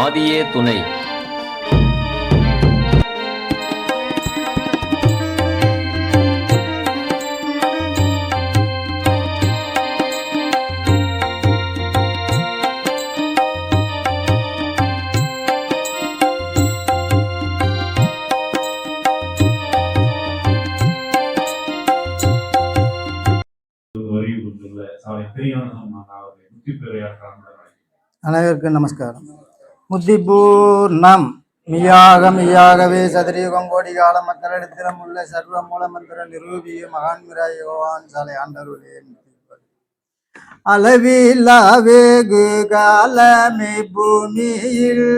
ஆதியே துணை. அனைவருக்கும் நமஸ்காரம். முத்திபூர்ணம் மியாக மியாகவே சதுரயுகம் கோடி கால மக்களிடத்திலும் உள்ள சர்வ மூலமந்திர நிரூபிய மகான்மிராய் யோவான் சாலை ஆண்டருளே. அளவில்லா வேகு காலமே பூமியில்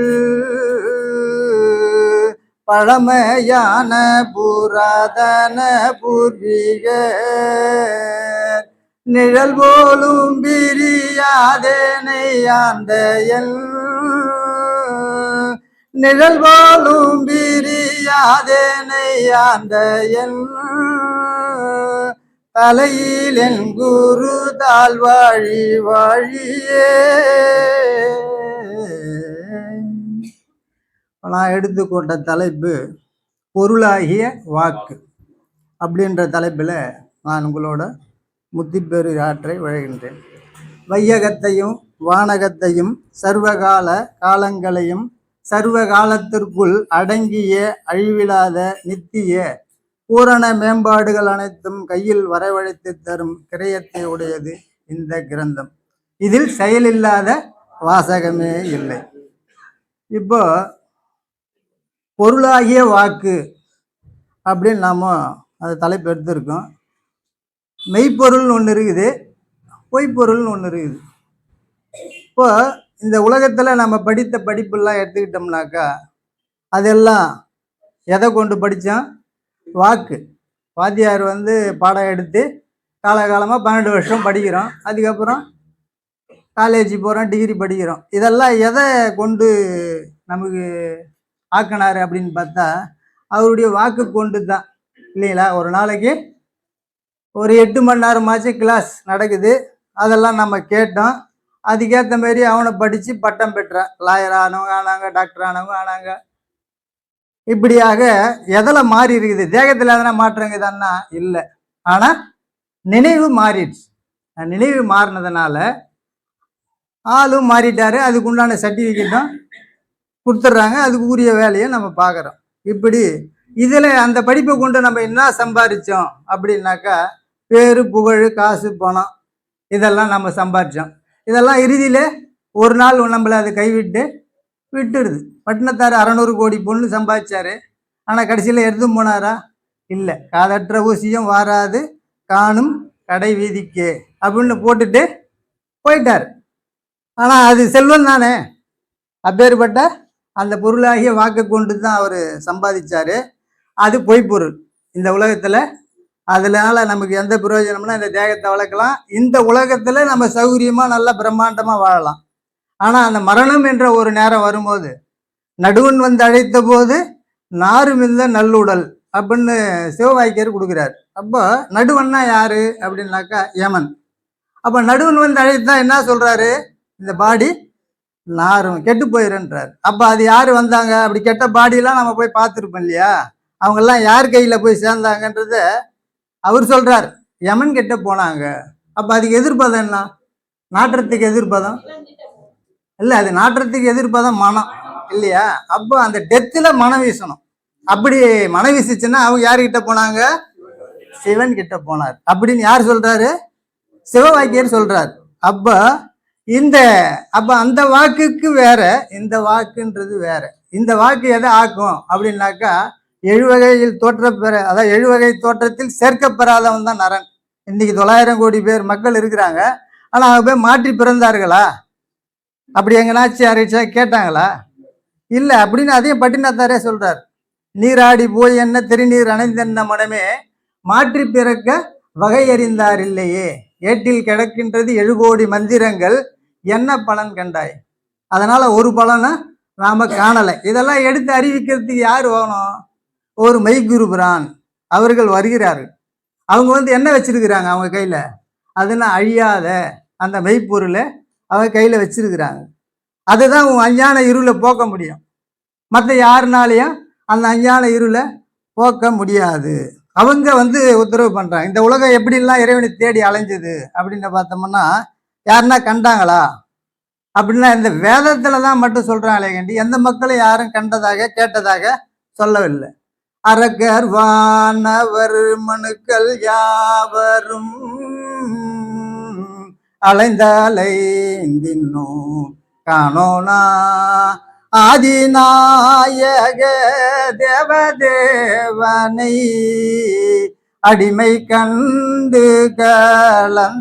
பழமையான புராதன பூர்வீக நிழல் போலும் பிரியாதேனை ஆண்ட என் நிழல் போலும் பிரியாதேனை ஆண்ட என் தலையில் என் குரு தாழ் வாழி வாழியே நான் எடுத்துக்கொண்ட தலைப்பு பொருளாகிய வாக்கு. அப்படின்ற தலைப்பில் நான் உங்களோட முத்திப்பெரு ஆற்றை வழங்குகின்றேன். வையகத்தையும் வானகத்தையும் சர்வகால காலங்களையும் சர்வ காலத்திற்குள் அடங்கிய அழிவிலாத நித்திய பூரண மேம்பாடுகள் அனைத்தும் கையில் வரவழைத்து தரும் கிரயத்தை உடையது இந்த கிரந்தம். இதில் செயலில்லாத வாசகமே இல்லை. இப்போ பொருளாகிய வாக்கு அப்படின்னு நாம அதை தலைப்பு எடுத்திருக்கோம். மெய்ப்பொருள்னு ஒன்று இருக்குது பொய்ப்பொருள்னு ஒன்று இருக்குது. இப்போ இந்த உலகத்தில் நம்ம படித்த படிப்பெல்லாம் எடுத்துக்கிட்டோம்னாக்கா அதெல்லாம் எதை கொண்டு படித்தோம் வாக்கு. வாத்தியார் வந்து பாடம் எடுத்து காலகாலமாக பன்னெண்டு வருஷம் படிக்கிறோம் அதுக்கப்புறம் காலேஜ் போகிறோம் டிகிரி படிக்கிறோம் இதெல்லாம் எதை கொண்டு நமக்கு ஆக்கினார் அப்படின்னு பார்த்தா அவருடைய வாக்கு கொண்டு தான் இல்லைங்களா? ஒரு நாளைக்கு ஒரு எட்டு மணி நேரமாச்சும் கிளாஸ் நடக்குது. அதெல்லாம் நம்ம கேட்டோம். அதுக்கேற்ற மாதிரி அவனை படித்து பட்டம் பெற்றான். லாயர் ஆனவங்க ஆனாங்க டாக்டர் ஆனவங்க ஆனாங்க. இப்படியாக எதில் மாறி இருக்குது? தேகத்தில் எதனா மாற்றங்குதான்னா இல்லை. ஆனால் நினைவு மாறிடுச்சு. நினைவு மாறினதுனால ஆளும் மாறிட்டாரு. அதுக்கு உண்டான சர்டிஃபிகேட்டும் கொடுத்துட்றாங்க. அதுக்கு உரிய வேலையை நம்ம பார்க்குறோம் இப்படி இதில் அந்த படிப்பை கொண்டு நம்ம என்ன சம்பாதிச்சோம் அப்படின்னாக்கா பேர் புகழ் காசு பணம். இதெல்லாம் நம்ம சம்பாதிச்சோம் இதெல்லாம் இறுதியில் ஒரு நாள் நம்மளை அதை கைவிட்டு விட்டுடுது பட்டினத்தார் அறநூறு கோடி பொண்ணு சம்பாதிச்சாரு. ஆனால் கடைசியில் எடுத்தும் போனாரா? இல்லை. காதற்ற ஊசியும் வாராது. காணும் கடை வீதிக்கே அப்படின்னு போட்டுட்டு போயிட்டார். ஆனால் அது செல்வம் தானே. அப்பேற்பட்ட அந்த பொருளாகிய வாக்கை கொண்டு தான் அவர் சம்பாதிச்சார். அது பொய்ப்பொருள். இந்த உலகத்தில் அதனால நமக்கு எந்த பிரயோஜனம்னா இந்த தேகத்தை வளர்க்கலாம். இந்த உலகத்தில் நம்ம சௌகரியமாக நல்லா பிரம்மாண்டமாக வாழலாம். ஆனால் அந்த மரணம் என்ற ஒரு நேரம் வரும்போது நடுவன் வந்து அழைத்த போது நாருமில்ல நல்லுடல் அப்படின்னு சிவவாய்க்கியர் கொடுக்குறார். அப்போ நடுவன்னா யாரு? அப்படின்னாக்கா யமன். அப்போ நடுவன் வந்து அழைத்தா என்ன சொல்றாரு? இந்த பாடி நாரும் கெட்டு போயிருன்றார். அப்போ அது யார் வந்தாங்க? அப்படி கெட்ட பாடியெல்லாம் நம்ம போய் பார்த்துருப்போம் இல்லையா? அவங்கெல்லாம் யார் கையில் போய் சேர்ந்தாங்கன்றத அவர் சொல்றார் யமன் கிட்ட போனாங்க. அப்போ அதுக்கு எதிர்ப்பதம் என்ன? நாற்றத்துக்கு எதிர்ப்பதம்? இல்லை அது நாற்றத்துக்கு எதிர்ப்பதம் மனம் இல்லையா? அப்போ அந்த டெத்தில் மனம் வீசணும். அப்படி மனம் வீசிச்சுன்னா அவங்க யாருக்கிட்ட போனாங்க? சிவன் கிட்ட போனார். அப்படின்னு யார் சொல்றாரு? சிவவாக்கியர் சொல்றார். அப்போ இந்த அப்ப அந்த வாக்குக்கு வேற இந்த வாக்குன்றது வேற. இந்த வாக்கு எதை ஆக்கும் அப்படின்னாக்கா எழுவகையில் தோற்றப்பெற அதாவது எழுவகை தோற்றத்தில் சேர்க்கப்பெறாதவன் தான் நரன். இன்னைக்கு தொள்ளாயிரம் கோடி பேர் மக்கள் இருக்கிறாங்க. ஆனால் அவங்க போய் மாற்றி பிறந்தார்களா? அப்படி எங்கனாச்சும் யாரையாச்சும் கேட்டாங்களா? இல்லை அப்படின்னு அதையும் பட்டினத்தாரே சொல்றார். நீராடி போய் என்ன திருநீர் அணைந்தென்ன மனமே மாற்றி பிறக்க வகையறிந்தார் இல்லையே. ஏட்டில் கிடக்கின்றது எழுகோடி மந்திரங்கள் என்ன பலன் கண்டாய்? அதனால ஒரு பலனை நாம காணலை. இதெல்லாம் எடுத்து அறிவிக்கிறதுக்கு யார் வேணும் ஒரு மெய்குருபிரான் அவர்கள் வருகிறார்கள். அவங்க வந்து என்ன வச்சிருக்கிறாங்க அவங்க கையில்? அதெல்லாம் அழியாத அந்த மெய்ப்பொருளை அவங்க கையில் வச்சிருக்கிறாங்க. அதுதான் உன் அஞ்ஞான இருளை போக்க முடியும். மற்ற யாருனாலையும் அந்த அஞ்ஞான இருளை போக்க முடியாது. அவங்க வந்து உத்தரவு பண்ணுறாங்க இந்த உலகம் எப்படிலாம் இறைவனை தேடி அலைஞ்சது அப்படின்னு பார்த்தோம்னா யாருன்னா கண்டாங்களா? அப்படின்னா இந்த வேதத்தில் தான் மட்டும் சொல்கிறாங்களே கண்டி எந்த மக்களும் யாரும் கண்டதாக கேட்டதாக சொல்லவில்லை. அரக்கர் வானவர் மனுக்கள் யாவரும் அலைந்தலைந்தின்னும் காணோனா. ஆதிநாயக தேவதேவனை அடிமை கண்டு கலந்தனால்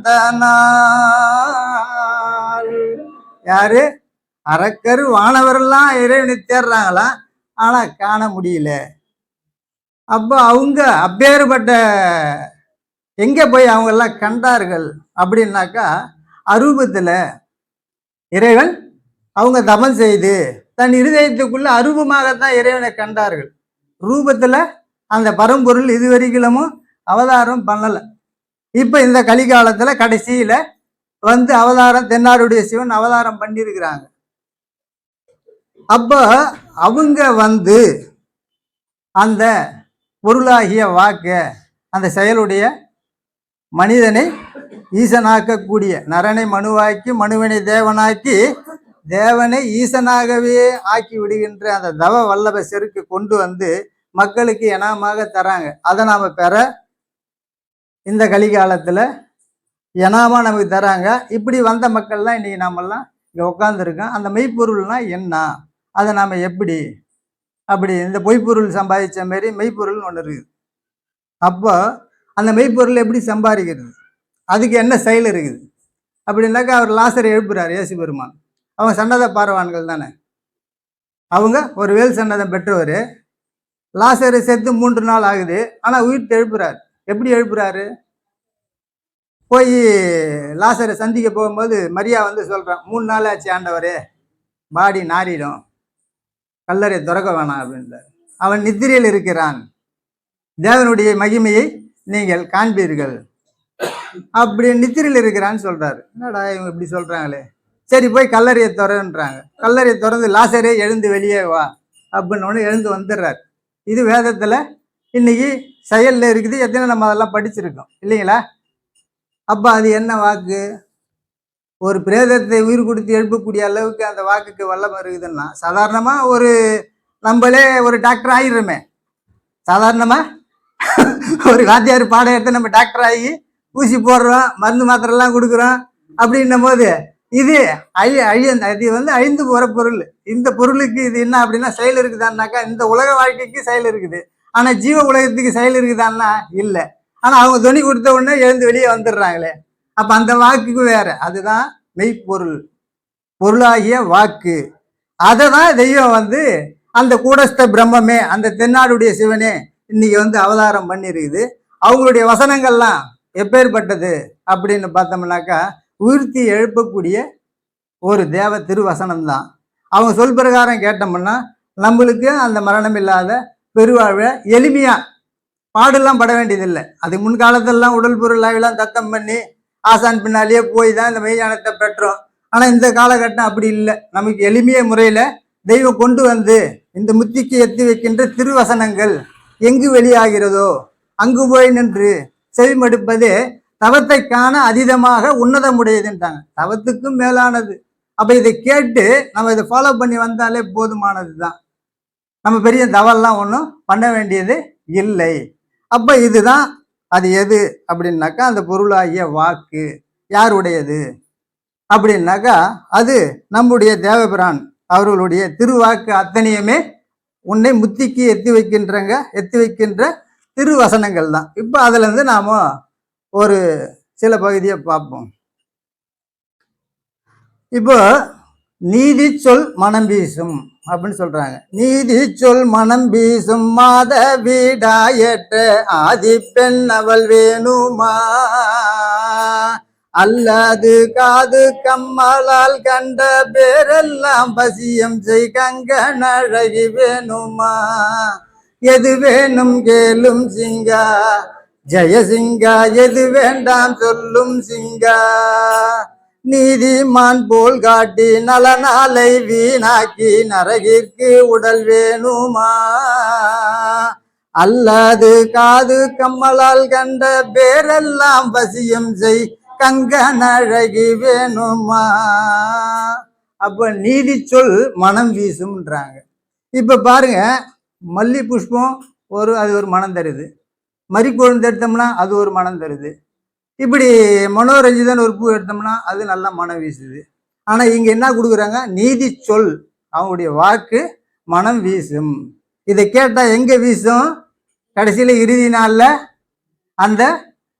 யாரு? அரக்கர் வானவரெல்லாம் இறைவனை தேடுறாங்களாம் ஆனா காண முடியல. அப்போ அவங்க அப்பேற்பட்ட எங்கே போய் அவங்கெல்லாம் கண்டார்கள் அப்படின்னாக்கா அருபத்தில் இறைவன் அவங்க தபம் செய்து தன் இருதயத்துக்குள்ள அருபமாகத்தான் இறைவனை கண்டார்கள். ரூபத்தில் அந்த பரம்பொருள் இதுவரைக்கும் அவதாரம் பண்ணலை. இப்போ இந்த கலிகாலத்தில் கடைசியில் வந்து அவதாரம் தென்னாடுடைய சிவன் அவதாரம் பண்ணியிருக்கிறாங்க. அப்போ அவங்க வந்து அந்த பொருளாகிய வாக்கு அந்த செயலுடைய மனிதனை ஈசனாக்கக்கூடிய நரனை மனுவாக்கி மனுவனை தேவனாக்கி தேவனை ஈசனாகவே ஆக்கி விடுகின்ற அந்த தவ வல்லப செருக்கு கொண்டு வந்து மக்களுக்கு இனாமாக தராங்க. அதை நாம் பெற இந்த கலிகாலத்தில் இனாமா நமக்கு தராங்க. இப்படி வந்த மக்கள்லாம் இன்றைக்கி நாமெல்லாம் இங்கே உட்காந்துருக்கோம் அந்த மெய்ப்பொருள்னால் என்ன? அதை நாம் எப்படி அப்படி இந்த பொய்ப்பொருள் சம்பாதிச்ச மாதிரி மெய்ப்பொருள்னு ஒன்று இருக்குது. அப்போ அந்த மெய்ப்பொருள் எப்படி சம்பாதிக்கிறது? அதுக்கு என்ன செயல் இருக்குது? அப்படின்னாக்கா அவர் லாசரை எழுப்புறார் ஏசு பெருமான். அவங்க சன்னத பார்வான்கள் தானே. அவங்க ஒரு வேல் சன்னதம் பெற்றவர். லாசரை செத்து மூன்று நாள் ஆகுது. ஆனால் உயிர் எழுப்புறாரு. எப்படி எழுப்புறாரு? போய் லாசரை சந்திக்க போகும்போது மரியா வந்து சொல்கிறான் மூணு நாள் ஆச்சு ஆண்டவரே. பாடி நாரிடும். கல்லறை திறக்க வேணாம் அப்படின்றார். அவன் நித்திரையில் இருக்கிறான். தேவனுடைய மகிமையை நீங்கள் காண்பீர்கள். அப்படி நித்திரையில் இருக்கிறான்னு சொல்கிறாரு என்னடா இவங்க இப்படி சொல்கிறாங்களே சரி போய் கல்லறையை திறன்றாங்க. கல்லறையை திறந்து லாசரே எழுந்து வெளியே வா அப்படின்னு ஒன்று எழுந்து வந்துடுறாரு. இது வேதத்தில் இன்னைக்கு செயல்ல இருக்குது. எத்தனை நம்ம அதெல்லாம் படிச்சிருக்கோம். இல்லைங்களா? அப்போ அது என்ன வாக்கு? ஒரு பிரேதத்தை உயிர் கொடுத்து எழுப்பக்கூடிய அளவுக்கு அந்த வாக்குக்கு வல்லம் இருக்குதுன்னா சாதாரணமாக ஒரு நம்மளே ஒரு டாக்டர் ஆகிடுறோமே சாதாரணமாக ஒரு வாத்தியார் பாடம் எடுத்து நம்ம டாக்டர் ஆகி ஊசி போடுறோம் மருந்து மாத்திரைலாம் கொடுக்குறோம் அப்படின்னும் போது இது அழி அழிய இது வந்து அழிந்து போகிற பொருள். இந்த பொருளுக்கு இது என்ன அப்படின்னா செயல் இருக்குதான்னாக்கா இந்த உலக வாழ்க்கைக்கு செயல் இருக்குது. ஆனால் ஜீவ உலகத்துக்கு செயல் இருக்குதான்னா இல்லை. ஆனால் அவங்க துணி கொடுத்த உடனே எழுந்து வெளியே வந்துடுறாங்களே. அப்ப அந்த வாக்குக்கு வேற. அதுதான் மெய்ப்பொருள். பொருளாகிய வாக்கு. அதை தான் தெய்வம் வந்து அந்த கூடஸ்த பிரம்மமே அந்த தென்னாடுடைய சிவனே இன்னைக்கு வந்து அவதாரம் பண்ணிருக்குது. அவங்களுடைய வசனங்கள்லாம் எப்பேற்பட்டது அப்படின்னு பார்த்தோம்னாக்கா உயிர்த்தி எழுப்பக்கூடிய ஒரு தேவ திருவசனம் தான் அவங்க சொல் பிரகாரம் கேட்டோம்னா நம்மளுக்கு அந்த மரணம் இல்லாத பெருவாழ்வை எளிமையாக பாடெல்லாம் பட வேண்டியதில்லை. அது முன்காலத்திலலாம் உடல் பொருள் ஆய்வெல்லாம் தத்தம் பண்ணி ஆசான் பின்னாலேயே போய் தான் இந்த மெய்ஞானத்தை பெற்றோம். ஆனால் இந்த காலகட்டம் அப்படி இல்லை. நமக்கு எளிமைய முறையில் தெய்வம் கொண்டு வந்து இந்த முத்திக்கு எத்தி வைக்கின்ற திருவசனங்கள் எங்கு வெளியாகிறதோ அங்கு போய் நின்று செவிமடுப்பது தவத்தை காண அதீதமாக உன்னதமுடையதுன்றாங்க. தவத்துக்கும் மேலானது. அப்போ இதை கேட்டு நம்ம இதை ஃபாலோ பண்ணி வந்தாலே போதுமானது தான் நம்ம பெரிய தவெல்லாம் ஒன்றும் பண்ண வேண்டியது இல்லை. அப்போ இதுதான் அது எது அப்படின்னாக்கா அந்த பொருளாகிய வாக்கு. யாருடையது? அப்படின்னாக்கா அது நம்முடைய தேவபிரான். அவர்களுடைய திருவாக்கு அத்தனையுமே உன்னை முத்திக்கு எத்தி வைக்கின்றங்க எத்தி வைக்கின்ற திருவசனங்கள் தான். இப்போ அதுலேருந்து நாம் ஒரு சில பகுதியை பார்ப்போம். இப்போ நீதி சொல் மனம் வீசும். அப்படின்னு சொல்றாங்க. நீதி சொல் மனம் வீசும் மாத வீடாயற்ற ஆதி பெண் அவள் வேணுமா? அல்லது காது கம்மலால் கண்ட பேரெல்லாம் பசியம் செய் கங்கனழகி வேணுமா? எது வேணும் கேளும் சிங்கா. ஜெயசிங்கா எது வேண்டாம் சொல்லும் சிங்கா. நீதிமான் போல் காட்டி நலனாலை வீணாக்கி நரகிற்கு உடல் வேணுமா? அல்லது காது கம்மலால் கண்ட பேரெல்லாம் வசியம் செய் கங்கனழகி வேணுமா? அப்ப நீதி சொல் மனம் வீசும்ன்றாங்க. இப்ப பாருங்க மல்லி புஷ்பம் ஒரு அது ஒரு மனம் தருது. மறிக்கொழுந்து எடுத்தோம்னா அது ஒரு மனம் தருது. இப்படி மனோரஞ்சிதன் ஒரு பூ எடுத்தோம்னா அது நல்லா மனம் வீசுது. ஆனால் இங்கே என்ன கொடுக்குறாங்க? நீதி சொல். அவங்களுடைய வாக்கு மனம் வீசும். இதை கேட்டால் எங்கே வீசும்? கடைசியில் இறுதி நாளில் அந்த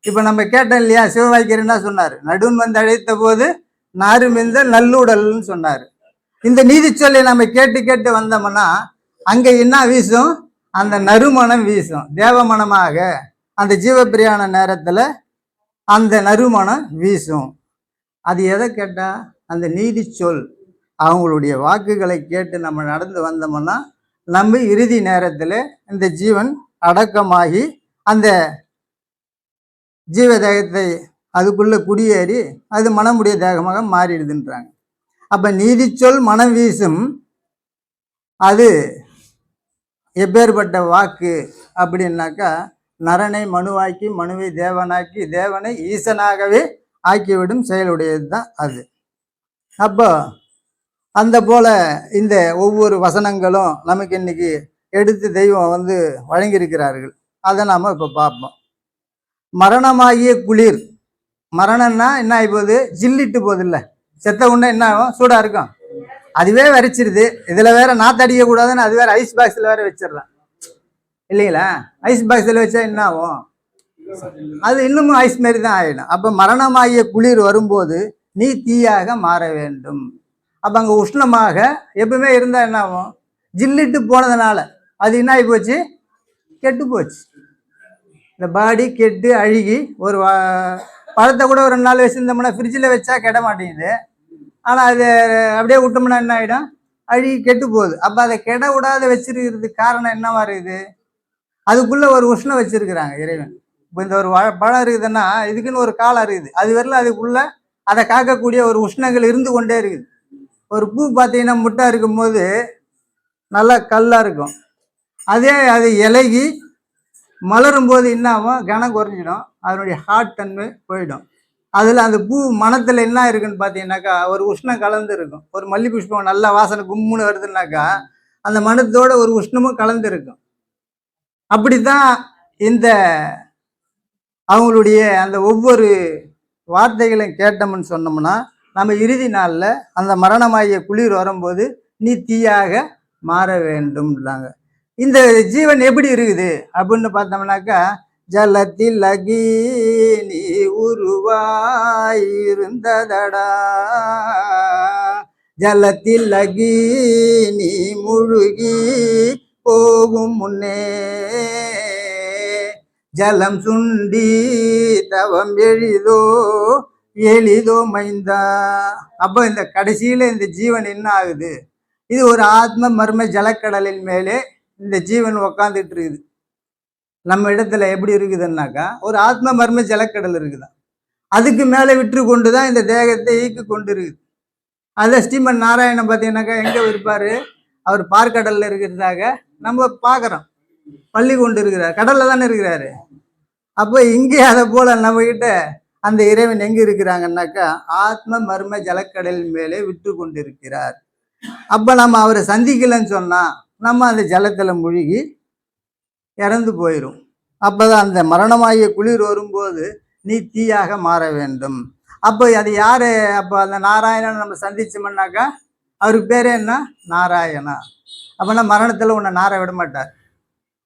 இப்போ நம்ம கேட்டோம் இல்லையா? சிவவாக்கியர் என்ன சொன்னார்? நடுவன் வந்து அழைத்த போது நாருமிந்த நல்லுடல்னு சொன்னார். இந்த நீதி சொல்லை நம்ம கேட்டு கேட்டு வந்தோம்னா அங்கே என்ன வீசும்? அந்த நறுமணம் வீசும். தேவமணமாக அந்த ஜீவப்பிரியான நேரத்தில் அந்த நறுமணம் வீசும். அது எதை கேட்டால் அந்த நீதி சொல். அவங்களுடைய வாக்குகளை கேட்டு நம்ம நடந்து வந்தோம்னா நம்ம இறுதி நேரத்தில் இந்த ஜீவன் அடக்கமாகி அந்த ஜீவதேகத்தை அதுக்குள்ளே குடியேறி அது மனமுடைய தேகமாக மாறிடுதுன்றாங்க. அப்போ நீதி சொல் மனம் வீசும். அது எப்பேற்பட்ட வாக்கு அப்படின்னாக்கா நரனை மனுவாக்கி மனுவை தேவனாக்கி தேவனை ஈசனாகவே ஆக்கிவிடும் செயலுடையது தான் அது. அப்போ அந்த போல இந்த ஒவ்வொரு வசனங்களும் நமக்கு இன்னைக்கு எடுத்து தெய்வம் வந்து வழங்கியிருக்கிறார்கள். அதை நாம் இப்போ பார்ப்போம். மரணமாகிய குளிர். மரணம்னா என்ன ஆகி போகுது? ஜில்லிட்டு போகுது இல்லை செத்த உடனே என்ன ஆகும்? சூடாக இருக்கும். அதுவே வரைச்சிருது. இதில் வேற நாத்தடிக்க கூடாதுன்னு அது வேற ஐஸ் பாக்ஸில் வேற வச்சிடலாம் இல்லைங்களா ஐஸ் பாக்ஸில் வச்சா என்ன ஆகும்? அது இன்னமும் ஐஸ் மாரி தான் ஆகிடும் அப்போ மரணமாகிய குளிர் வரும்போது நீ தீயாக மாற வேண்டும். அப்போ அங்கே உஷ்ணமாக எப்பவுமே இருந்தால் என்ன ஆகும்? ஜில்லிட்டு போனதுனால. அது என்ன ஆகி போச்சு? கெட்டு போச்சு. இந்த பாடி கெட்டு அழுகி ஒரு வா- பழத்தை கூட ஒரு ரெண்டு நாள் வச்சுருந்தோம்னா ஃப்ரிட்ஜில் வச்சா கெட மாட்டேங்குது. ஆனால் அது அப்படியே விட்டோம்னா என்ன ஆகிடும் அழுகி கெட்டு போகுது. அப்போ அதை கெட விடாத வச்சிருக்கிறதுக்கு காரணம் என்னவா இருக்குது? அதுக்குள்ள ஒரு உஷ்ணம் வச்சிருக்கிறாங்க இறைவன். இப்போ இந்த ஒரு பழம் இருக்குதுன்னா இதுக்குன்னு ஒரு காலம் இருக்குது அது வரல அதுக்குள்ள அதை காக்கக்கூடிய ஒரு உஷ்ணங்கள் இருந்து கொண்டே இருக்குது. ஒரு பூ பார்த்தீங்கன்னா முட்டை இருக்கும்போது நல்லா கல்லாக இருக்கும். அதே அது இலகி மலரும் போது என்னாகும் கனம் குறைஞ்சிடும். அதனுடைய ஹார்ட் தன்மை போயிடும். அதில் அந்த பூ மனத்தில் என்ன இருக்குன்னு பார்த்தீங்கன்னாக்கா ஒரு உஷ்ணம் கலந்து இருக்கும் ஒரு மல்லி புஷ்பம் நல்ல வாசனை கும்முன்னு வருதுன்னாக்கா அந்த மனத்தோட ஒரு உஷ்ணமும் கலந்து இருக்கும் அப்படித்தான் இந்த அவங்களுடைய அந்த ஒவ்வொரு வார்த்தைகளையும் கேட்டோம்னு சொன்னோம்னா நம்ம இறுதி நாளில் அந்த மரணமாகிய குளிர் வரும்போது நீ தீயாக மாற வேண்டும்ன்றாங்க. இந்த ஜீவன் எப்படி இருக்குது? அப்படின்னு பார்த்தோம்னாக்கா ஜலத்தில் அகி நீ உருவாயிருந்ததடா. ஜலத்தில் அகி நீ முழுகி போகும் முன்னே ஜலம் சுண்டி தவம் எளிதோ எளிதோ மைந்தா. அப்போ இந்த கடைசியில இந்த ஜீவன் என்ன ஆகுது? இது ஒரு ஆத்ம மர்ம ஜலக்கடலின் மேலே இந்த ஜீவன் உக்காந்துட்டு இருக்குது. நம்ம இடத்துல எப்படி இருக்குதுன்னாக்கா ஒரு ஆத்ம மர்ம ஜலக்கடல் இருக்குதான். அதுக்கு மேலே விற்று கொண்டு தான் இந்த தேகத்தை இயக்கி கொண்டு இருக்குது அதில் ஸ்ரீமன் நாராயணன் பார்த்தீங்கன்னாக்கா எங்கே இருப்பார்? அவர் பார்க்கடலில் இருக்கிறதாக நம்ம பார்க்குறோம். பள்ளி கொண்டு இருக்கிறார். கடல்ல தானே இருக்கிறாரு. அப்போ இங்கே அதை போல் நம்ம அந்த இறைவன் எங்கே இருக்கிறாங்கன்னாக்கா ஆத்ம மர்ம ஜலக்கடலின் மேலே விட்டு கொண்டிருக்கிறார். அப்போ நம்ம அவரை சந்திக்கலன்னு சொன்னால் நம்ம அந்த ஜலத்தில் முழுகி இறந்து போயிடும் அப்போ தான் அந்த மரணமாகிய குளிர் வரும்போது நீ தீயாக மாற வேண்டும். அப்போ அது யார்? அப்போ அந்த நாராயணன் நம்ம சந்திச்சோம்னாக்கா அவருக்கு பேர் என்ன? நாராயணா. அப்படின்னா மரணத்துல உன்னை நார விட மாட்டார்.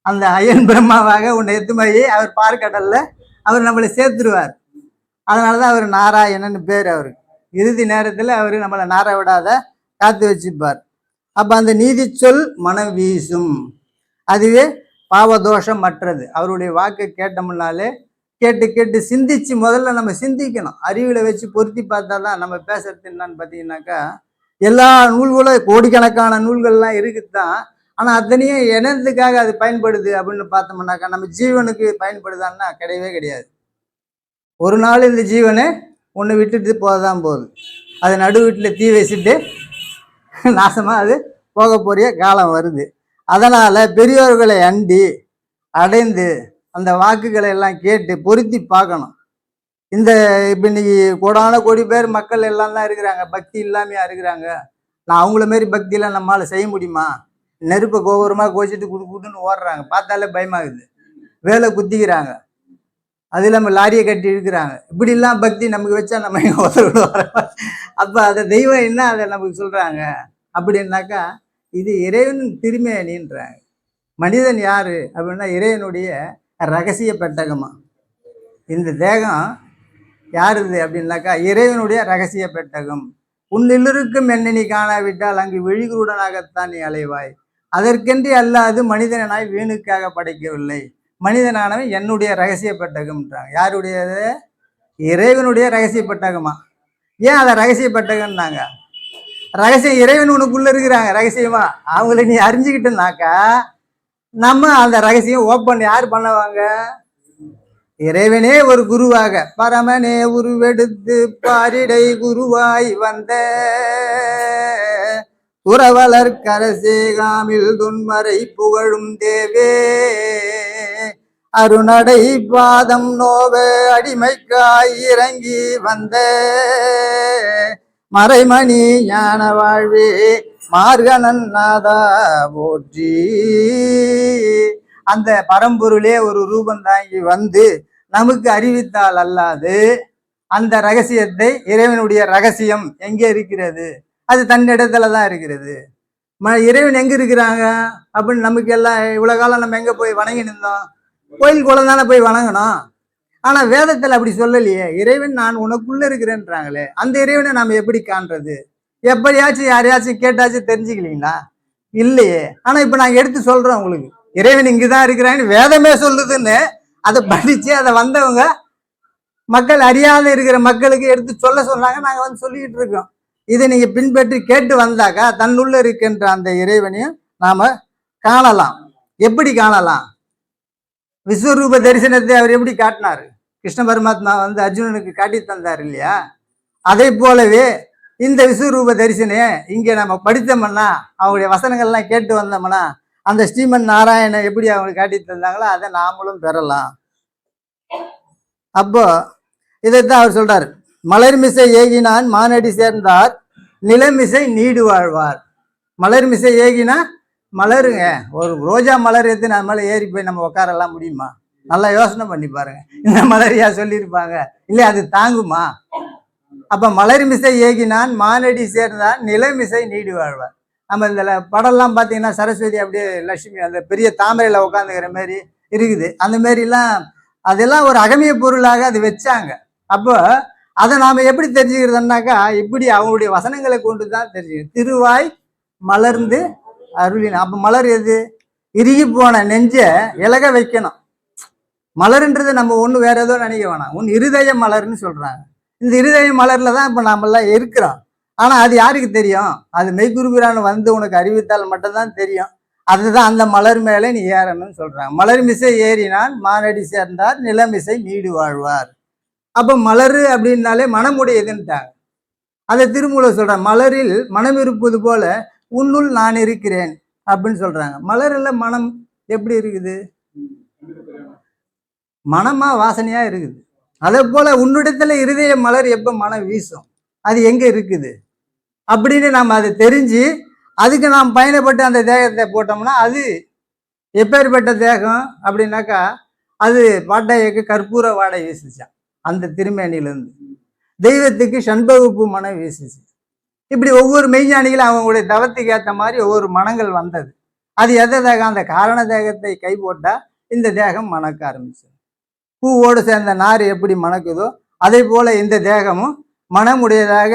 அந்த அயன் பிரம்மாவாக உன்னை எத்துமையை அவர் பார்க்கடல்ல அவர் நம்மளை சேர்த்துருவார். அதனால தான் அவர் நாராயணன் பேர் அவருக்கு இறுதி நேரத்தில் அவர் நம்மளை நார விடாத காத்து வச்சுப்பார். அப்போ அந்த நீதி சொல் மனம் வீசும். அதுவே பாவதோஷம் மற்றது அவருடைய வாக்கை கேட்டோம்னாலே கேட்டு கேட்டு சிந்திச்சு முதல்ல நம்ம சிந்திக்கணும். அறிவில் வச்சு பொருத்தி பார்த்தா தான் நம்ம பேசுறது என்னன்னு பார்த்தீங்கன்னாக்கா எல்லா நூல்களும் கோடிக்கணக்கான நூல்கள்லாம் இருக்குது தான் ஆனால் அத்தனையும் இனத்துக்காக அது பயன்படுது அப்படின்னு பார்த்தோம்னாக்கா நம்ம ஜீவனுக்கு பயன்படுதான்னா கிடையவே கிடையாது. ஒரு நாள் இந்த ஜீவனை ஒன்று விட்டுட்டு போக தான் போகுது. அது நடு வீட்டில் தீ வச்சுட்டு நாசமாக அது போக போறிய காலம் வருது. அதனால் பெரியோர்களை அண்டி அடைந்து அந்த வாக்குகளை எல்லாம் கேட்டு பொருத்தி பார்க்கணும். இந்த இப்போ இன்னைக்கு கோடான கோடி பேர் மக்கள் எல்லாம் தான் இருக்கிறாங்க. பக்தி இல்லாமையா இருக்கிறாங்க. நான் அவங்கள மாரி பக்தியெல்லாம் நம்மளால செய்ய முடியுமா? நெருப்பை கோபுரமாக கோச்சிட்டு குடு குடுன்னு ஓடுறாங்க. பார்த்தாலே பயமாகுது. வேலை குத்திக்கிறாங்க. அது இல்லாமல் லாரியை கட்டி இழுக்கிறாங்க. இப்படிலாம் பக்தி நமக்கு வச்சா நம்ம எங்க உதவிடுவோம் அப்போ அதை தெய்வம் என்ன அதை நமக்கு சொல்கிறாங்க அப்படின்னாக்கா இது இறைவன் திருமேனின்றாங்க மனிதன் யாரு? அப்படின்னா இறைவனுடைய ரகசிய பெட்டகமா. இந்த தேகம் யாருது அப்படின்னாக்கா இறைவனுடைய ரகசிய பெட்டகம். உன்னிலிருக்கும் என்னை நீ காணாவிட்டால் அங்கு விழிகுருடனாகத்தான் நீ அலைவாய். அதற்கென்று அல்லாது மனிதனாய் வீணுக்காக படைக்கவில்லை. மனிதனானவன் என்னுடைய ரகசிய பெட்டகம்ன்றாங்க. யாருடையது? இறைவனுடைய ரகசிய பெட்டகமா? ஏன் அதை ரகசிய பெட்டகம்னாங்க? ரகசியம் இறைவன் உனக்குள்ள இருக்கிறாங்க ரகசியமா? அவங்கள நீ அறிஞ்சுக்கிட்டனாக்கா நம்ம அந்த ரகசியம் ஓப்பன் யார் பண்ணுவாங்க? இறைவனே ஒரு குருவாக பரமனே உருவெடுத்து பாரிடை குருவாய் வந்த. துறவலர் கரசேகாமில் துன்மறை புகழும் தேவே. அருணடை பாதம் நோவ அடிமைக்காய் இறங்கி வந்த. மறைமணி ஞான வாழ்வே மார்கனன் நாதா போற்றி. அந்த பரம்பொருளே ஒரு ரூபம் தாங்கி வந்து நமக்கு அறிவித்தால் அல்லாது அந்த ரகசியத்தை இறைவனுடைய ரகசியம் எங்கே இருக்கிறது? அது தன்னிடத்துல தான் இருக்கிறது. ம இறைவன் எங்க இருக்கிறாங்க? அப்படின்னு நமக்கு எல்லாம் இவ்வளோ காலம் நம்ம எங்க போய் வணங்கி நின்றோம்? கோயில் குளம் தானே போய் வணங்கணும்? ஆனா வேதத்துல அப்படி சொல்லலையே. இறைவன் நான் உனக்குள்ள இருக்கிறேன்றாங்களே அந்த இறைவனை நாம எப்படி காண்றது? எப்படியாச்சும் யாரையாச்சும் கேட்டாச்சும் தெரிஞ்சுக்கலீங்களா? இல்லையே. ஆனா இப்ப நாங்க எடுத்து சொல்றோம் உங்களுக்கு. இறைவன் இங்குதான் இருக்கிறான்னு வேதமே சொல்லுதுன்னு அதை படிச்சு அதை வந்தவங்க மக்கள் அறியாத இருக்கிற மக்களுக்கு எடுத்து சொல்ல சொன்னாங்க நாங்க வந்து சொல்லிக்கிட்டு இருக்கோம். இதை நீங்க பின்பற்றி கேட்டு வந்தாக்கா தன்னுள்ள இருக்கின்ற அந்த இறைவனையும் நாம காணலாம். எப்படி காணலாம்? விஸ்வரூப தரிசனத்தை அவர் எப்படி காட்டினாரு? கிருஷ்ண பரமாத்மா வந்து அர்ஜுனனுக்கு காட்டி தந்தார் இல்லையா? அதே போலவே இந்த விஸ்வரூப தரிசனையை இங்க நம்ம படித்தோம்னா அவருடைய வசனங்கள்லாம் கேட்டு வந்தோம்னா அந்த ஸ்ரீமன் நாராயணன் எப்படி அவங்களுக்கு காட்டி தந்தாங்களோ அதை நாமளும் பெறலாம். அப்போ இதைத்தான் அவர் சொல்றார். மலர்மிசை ஏகினான் மானடி சேர்ந்தார் நிலமிசை நீடு வாழ்வார். மலர்மிசை ஏகினா மலருங்க. ஒரு ரோஜா மலர் எடுத்து நம்ம மேலே ஏறி போய் நம்ம உட்காரலாம் முடியுமா? நல்லா யோசனை பண்ணி பாருங்க. இந்த மலரியா சொல்லியிருப்பாங்க. இல்லை அது தாங்குமா? அப்ப மலர்மிசை ஏகினான் மானடி சேர்ந்தான் நிலமிசை நீடு வாழ்வார். நம்ம இந்த படம்லாம் பார்த்தீங்கன்னா சரஸ்வதி அப்படியே லட்சுமி அந்த பெரிய தாமரையில் உட்காந்துக்கிற மாதிரி இருக்குது. அந்த மாதிரிலாம் அதெல்லாம் ஒரு அகமிய பொருளாக அது வச்சாங்க. அப்போ அதை நாம் எப்படி தெரிஞ்சுக்கிறதுனாக்கா இப்படி அவங்களுடைய வசனங்களை கொண்டு தான் தெரிஞ்சுக்கணும். திருவாய் மலர்ந்து அருளின அப்போ மலர் எது? இறுகி போன நெஞ்ச இலக வைக்கணும். மலர்ன்றது நம்ம ஒன்று வேற ஏதோ நினைக்க வேணாம். ஒன்று இருதய மலர்னு சொல்கிறாங்க இந்த இருதய மலரில் தான் இப்போ நாமெல்லாம் இருக்கிறோம். ஆனா அது யாருக்கு தெரியும்? அது மெய்குருபிரான் வந்து உனக்கு அறிவித்தால் மட்டும்தான் தெரியும். அதுதான் அந்த மலர் மேலே நீ ஏறணும்னு சொல்றாங்க. மலர் மிசை ஏறினால் மானடி சேர்ந்தார் நிலமிசை நீடு வாழ்வார். அப்போ மலர் அப்படின்னாலே மனமுடையதுன்ட்டாங்க அதை திருமூல சொல்றாங்க மலரில் மனம் இருப்பது போல உன்னுள் நான் இருக்கிறேன் அப்படின்னு சொல்றாங்க. மலரில் மனம் எப்படி இருக்குது? மனமா வாசனையா இருக்குது. அதே போல உன்னிடத்துல இருதய மலர் எப்போ மனம் வீசும்? அது எங்க இருக்குது? அப்படின்னு நம்ம அதை தெரிஞ்சு அதுக்கு நாம் பயணப்பட்டு அந்த தேகத்தை போட்டோம்னா அது எப்பேற்பட்ட தேகம் அப்படின்னாக்கா அது வாட்டையக்கு கற்பூர வாடை வீசிச்சான் அந்த திருமேனியிலேருந்து. தெய்வத்துக்கு சண்பகுப்பு மனம் வீசிச்சு. இப்படி ஒவ்வொரு மெய்ஞானிகளும் அவங்களுடைய தவத்துக்கு ஏற்ற மாதிரி ஒவ்வொரு மனங்கள் வந்தது. அது எதை தேகம்? அந்த காரண தேகத்தை கை போட்டால் இந்த தேகம் மணக்க ஆரம்பிச்சு பூவோடு சேர்ந்த நார் எப்படி மணக்குதோ அதே போல் இந்த தேகமும் மனமுடையதாக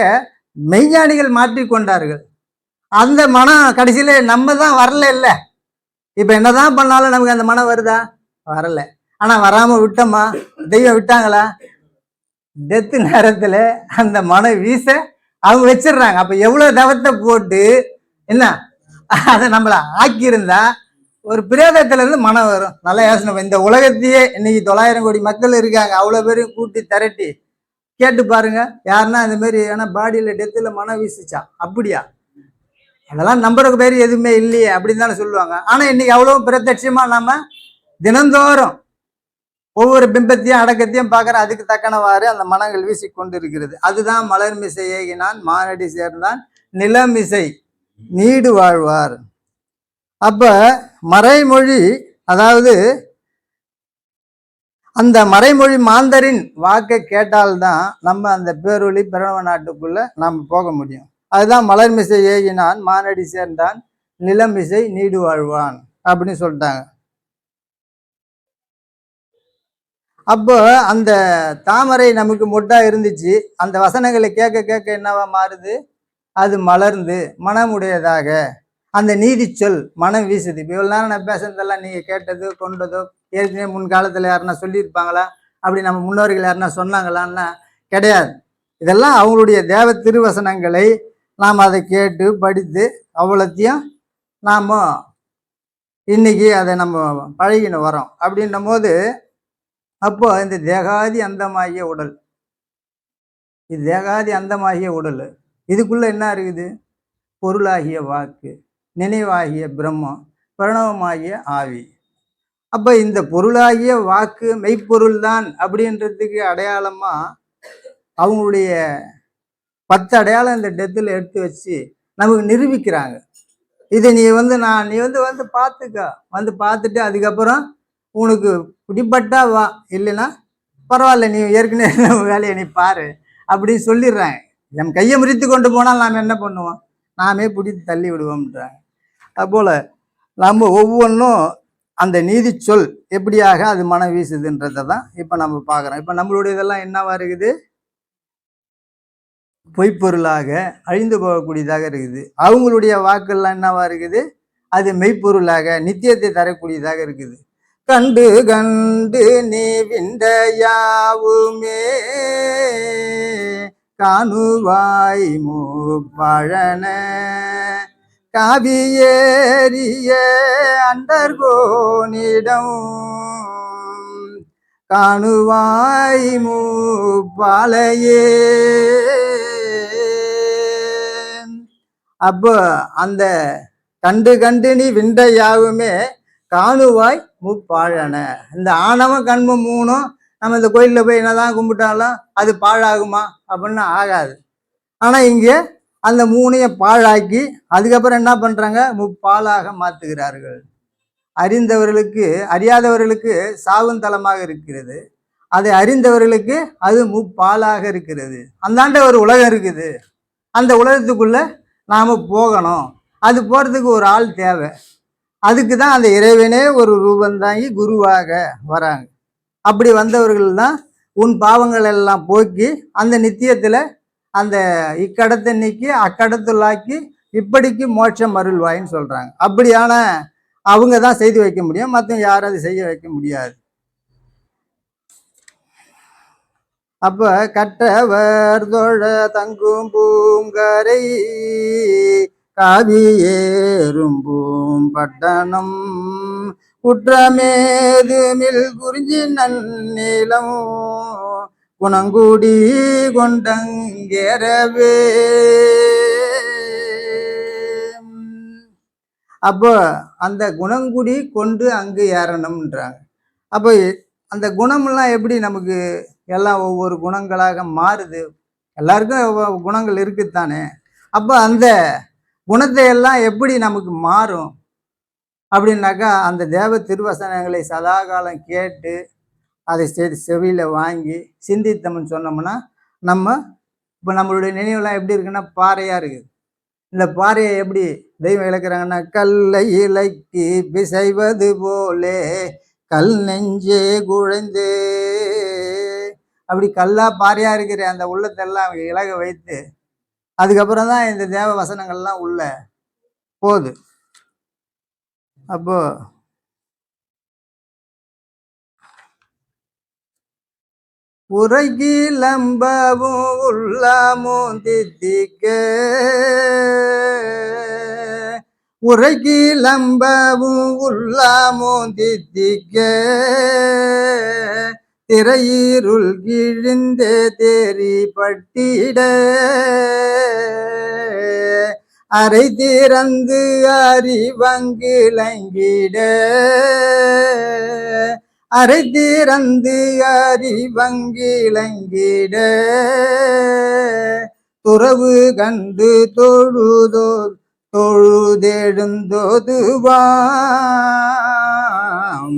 மெய்ஞானிகள் மாற்றி கொண்டார்கள் அந்த மனம் கடைசியில் நம்ம தான் வரல இப்போ இப்ப என்னதான் பண்ணாலும் நமக்கு அந்த மனம் வருதா? வரல. ஆனால் வராமல் விட்டோமா? தெய்வம் விட்டாங்களா? டெத்து நேரத்தில் அந்த மனம் வீச அவங்க வச்சிடுறாங்க. அப்போ எவ்வளோ தவத்தை போட்டு என்ன? அதை நம்மளை ஆக்கியிருந்தா ஒரு பிரேதத்திலேருந்து மனம் வரும். நல்லா யோசனை இந்த உலகத்தையே இன்னைக்கு தொள்ளாயிரம் கோடி மக்கள் இருக்காங்க. அவ்வளோ பேரும் கூட்டி திரட்டி கேட்டு பாருங்க. யாருன்னா இந்த மாதிரி ஏன்னா பாடியில் டெத்தில் மனம் வீசிச்சான் அப்படியா? அதெல்லாம் நம்புறதுக்கு பேர் எதுவுமே இல்லையே அப்படின்னு தானே சொல்லுவாங்க. ஆனால் இன்னைக்கு அவ்வளோ பிரத்யட்சமா நாம் தினந்தோறும் ஒவ்வொரு பிம்பத்தையும் அடக்கத்தையும் பார்க்குற அதுக்கு தக்கனவாறு அந்த மனங்கள் வீசி கொண்டு இருக்கிறது அதுதான் மலர் மிசை ஏகினான் மானடி சேர்ந்தான் நிலமிசை நீடு வாழ்வார். அப்போ மறைமொழி அதாவது அந்த மறைமொழி மாந்தரின் வாக்கை கேட்டால்தான் நம்ம அந்த பேரொழி பிரணவ நாட்டுக்குள்ள நம்ம போக முடியும். அதுதான் மலர்மிசை ஏகினான் மானடி சேர்ந்தான் நிலமிசை நீடு வாழ்வான் அப்படின்னு சொல்லிட்டாங்க. அப்போ அந்த தாமரை நமக்கு மொட்டா இருந்துச்சு. அந்த வசனங்களை கேட்க கேட்க என்னவா மாறுது? அது மலர்ந்து மனமுடையதாக. அந்த நீதி சொல் மனம் வீசுது. இப்போ இவ்வளோ நேரம் நான் பேசுனதெல்லாம் நீங்கள் கேட்டதோ கொண்டதோ ஏற்கனவே முன்காலத்தில் யாருன்னா சொல்லியிருப்பாங்களா? அப்படி நம்ம முன்னோர்கள் யாருன்னா சொன்னாங்களான்னா கிடையாது. இதெல்லாம் அவங்களுடைய தேவ திருவசனங்களை நாம் அதை கேட்டு படித்து அவ்வளோத்தையும் நாம் இன்னைக்கு அதை நம்ம பழகின்னு வரோம். அப்படின்னும் போது அப்போ இந்த தேகாதி அந்தமாகிய உடல். இது தேகாதி அந்தமாகிய உடல். இதுக்குள்ளே என்ன இருக்குது? பொருளாகிய வாக்கு. நினைவாகிய பிரம்மம் பிரணவமாகிய ஆவி. அப்போ இந்த பொருளாகிய வாக்கு மெய்ப்பொருள் தான் அப்படின்றதுக்கு அடையாளமாக அவங்களுடைய பத்து அடையாளம் இந்த டெத்தில் எடுத்து வச்சு நமக்கு நிரூபிக்கிறாங்க. இதை நீ வந்து நான் நீ வந்து வந்து பார்த்துக்க. வந்து பார்த்துட்டு அதுக்கப்புறம் உனக்கு பிடிப்பட்டா வா. இல்லைன்னா பரவாயில்ல நீ ஏற்கனவே வேலையை நீ பாரு அப்படின்னு சொல்லிடுறாங்க. என் கையை முறித்து கொண்டு போனால் நாம் என்ன பண்ணுவோம்? நாமே பிடித்து தள்ளி விடுவோம்ன்றாங்க. அதுபோல் நம்ம ஒவ்வொன்றும் அந்த நீதி சொல் எப்படியாக அது மனம் வீசுதுன்றதை தான் இப்போ நம்ம பார்க்குறோம். இப்போ நம்மளுடைய இதெல்லாம் என்னவாக இருக்குது? பொய்ப்பொருளாக அழிந்து போகக்கூடியதாக இருக்குது. அவங்களுடைய வாக்கெல்லாம் என்னவாக இருக்குது? அது மெய்ப்பொருளாக நித்தியத்தை தரக்கூடியதாக இருக்குது. கண்டு கண்டு நீ விண்ட யாவுமே காணுவாய் பழன காவியேறிய அண்டர்கோனிடம் காணுவாய் மூப்பாலையே. அப்போ அந்த கண்டு கண்டு நீ விண்டையாவுமே காணுவாய் முப்பாழன. இந்த ஆணவம் கண்மம் மூணும் நம்ம இந்த கோயிலில் போய் என்னதான் கும்பிட்டாலும் அது பாழாகுமா? அப்படின்னு ஆகாது. ஆனால் இங்கே அந்த மூணையும் பாழாக்கி அதுக்கப்புறம் என்ன பண்ணுறாங்க முப்பாலாக மாற்றுகிறார்கள் அறிந்தவர்களுக்கு அறியாதவர்களுக்கு சாவுந்தலமாக இருக்கிறது. அதை அறிந்தவர்களுக்கு அது முப்பாலாக இருக்கிறது. அந்தாண்ட ஒரு உலகம் இருக்குது. அந்த உலகத்துக்குள்ளே நாம் போகணும். அது போகிறதுக்கு ஒரு ஆள் தேவை. அதுக்கு தான் அந்த இறைவனே ஒரு ரூபந்தாங்கி குருவாக வராங்க. அப்படி வந்தவர்கள் தான் உன் பாவங்கள் எல்லாம் போக்கி அந்த நித்தியத்தில் அந்த இக்கடத்தை நீக்கி அக்கடத்துள்ளாக்கி இப்படிக்கு மோட்சம் அருள்வாயின்னு சொல்கிறாங்க அப்படியான அவங்க தான் செய்து வைக்க முடியும் மற்ற யாரும் அதை செய்ய வைக்க முடியாது. அப்போ கற்றவர் தொழ தங்கும் பூங்கரை காவியேறும் பூம்பட்டணம் குற்றமேதுமில் குறிஞ்சி நன்னிலம் குணங்குடி கொண்டங்கேறவே. அப்போ அந்த குணங்குடி கொண்டு அங்கு ஏறணும்ன்றாங்க. அப்போ அந்த குணமெல்லாம் எப்படி நமக்கு எல்லாம் ஒவ்வொரு குணங்களாக மாறுது? எல்லாருக்கும் குணங்கள் இருக்குத்தானே? அப்போ அந்த குணத்தை எல்லாம் எப்படி நமக்கு மாறும்? அப்படின்னாக்கா அந்த தேவ திருவசனங்களை சதாகாலம் கேட்டு அதை செ செவியில் வாங்கி சிந்தித்தோம்னு சொன்னோம்னா நம்ம இப்போ நம்மளுடைய நினைவுலாம் எப்படி இருக்குன்னா பாறையாக இருக்குது. இந்த பாறையை எப்படி தெய்வம் இழக்கிறாங்கன்னா கல்லை இலக்கி பிசைவது போலே கல் நெஞ்சே குழைந்து. அப்படி கல்லா பாறையா இருக்கிற அந்த உள்ளத்தெல்லாம் அவங்க இலக வைத்து அதுக்கப்புறம் தான் இந்த தேவ வசனங்கள்லாம் உள்ள போகுது. அப்போ உரைகிலம்பவும் உள்ளமும் தித்திக்க. உரைகிலம்பவும் உள்ளமும் தித்திக்க. திரையீருள் கிழிந்தே தேரி பட்டிட. அரை திறந்து அறிவங்கிழங்கிட. அரை அறிவங்கிழங்கிட துறவு கண்டு தொழுதோ தொழுதெழுந்தோதுவாம்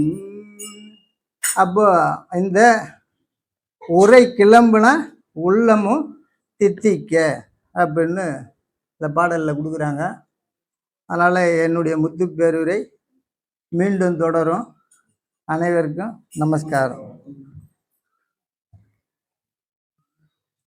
அப்போ இந்த உரை கிளம்புன உள்ளமும் தித்திக்க அப்படின்னு இந்த பாடலில் கொடுக்குறாங்க. அதனால் என்னுடைய முத்து பேருரை மீண்டும் தொடரும். அனைவருக்கும் நமஸ்காரம்.